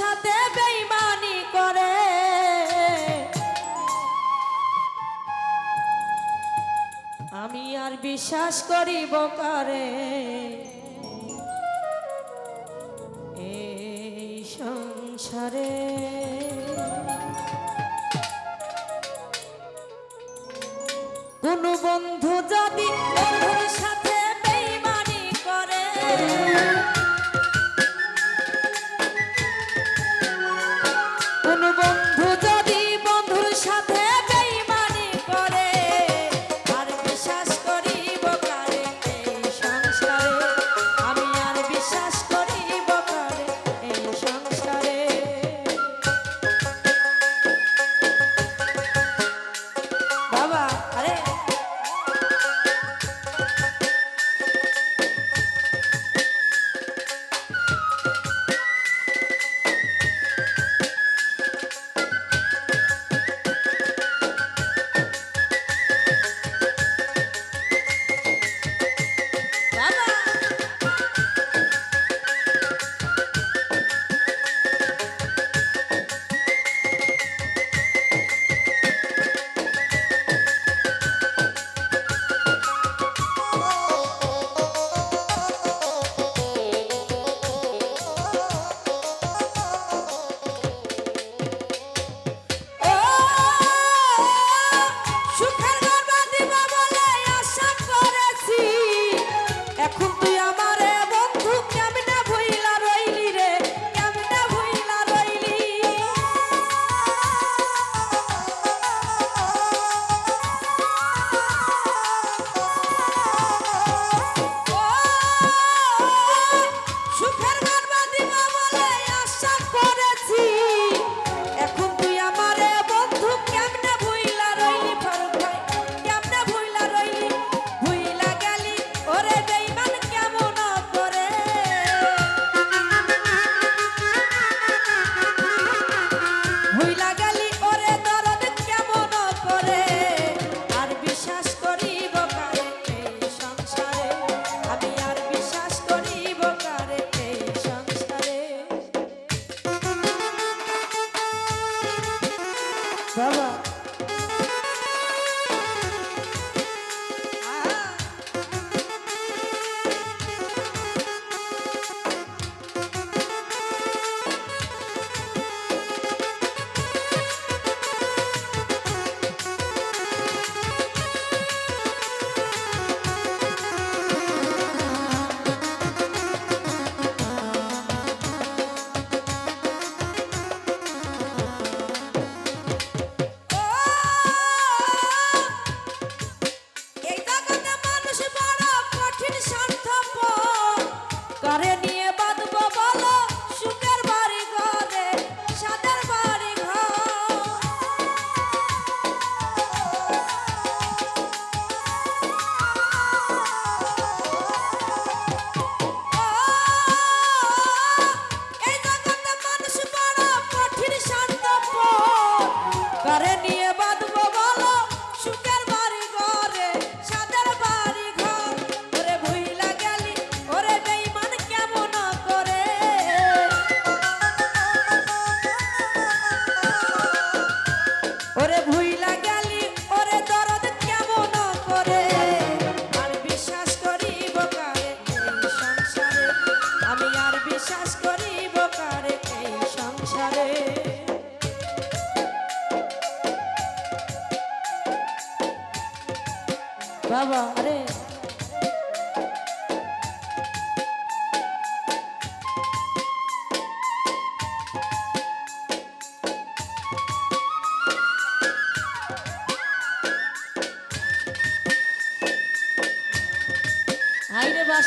সাথে বেইমানি করে। আমি আর বিশ্বাস করিব কারে? এই সংসারে কোন বন্ধু যদি বন্ধুর সাথে বেইমানি করে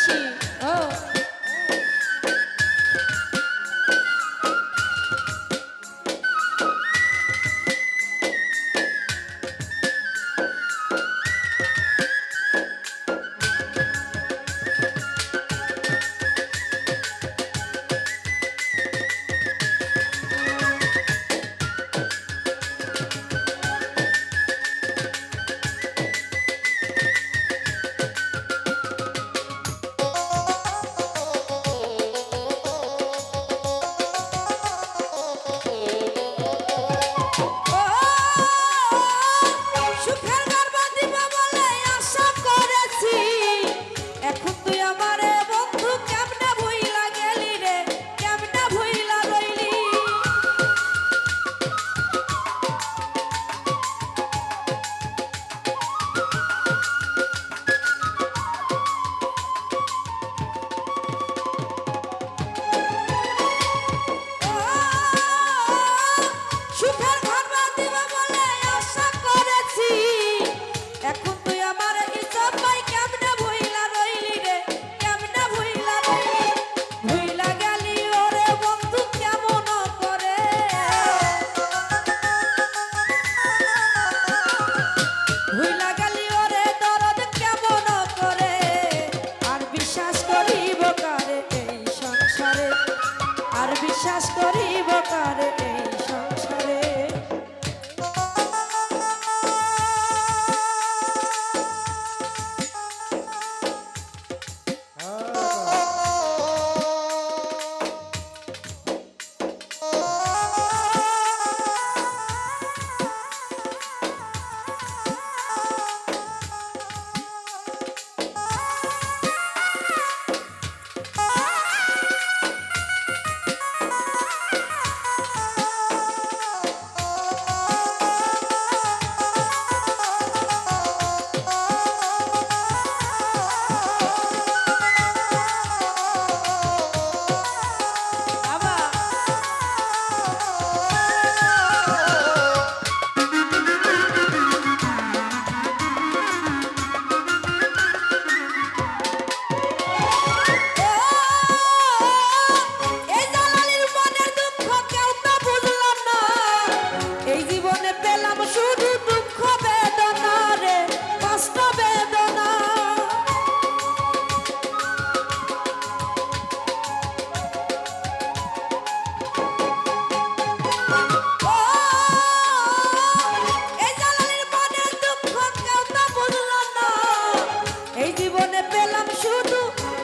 বেশি ও oh.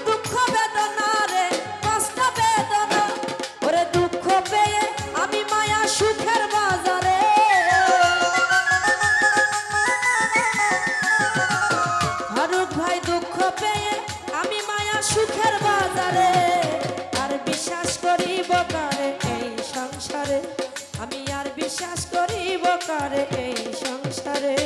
দুঃখ বেদনা রে, কষ্ট ওরে দুঃখ পেয়ে আমি মায়া সুখের বাজারে। ফারুক ভাই, দুঃখ পেয়ে আমি মায়া সুখের বাজারে। আর বিশ্বাস করিব কারে এই সংসারে? আমি আর বিশ্বাস করিব কারে এই সংসারে?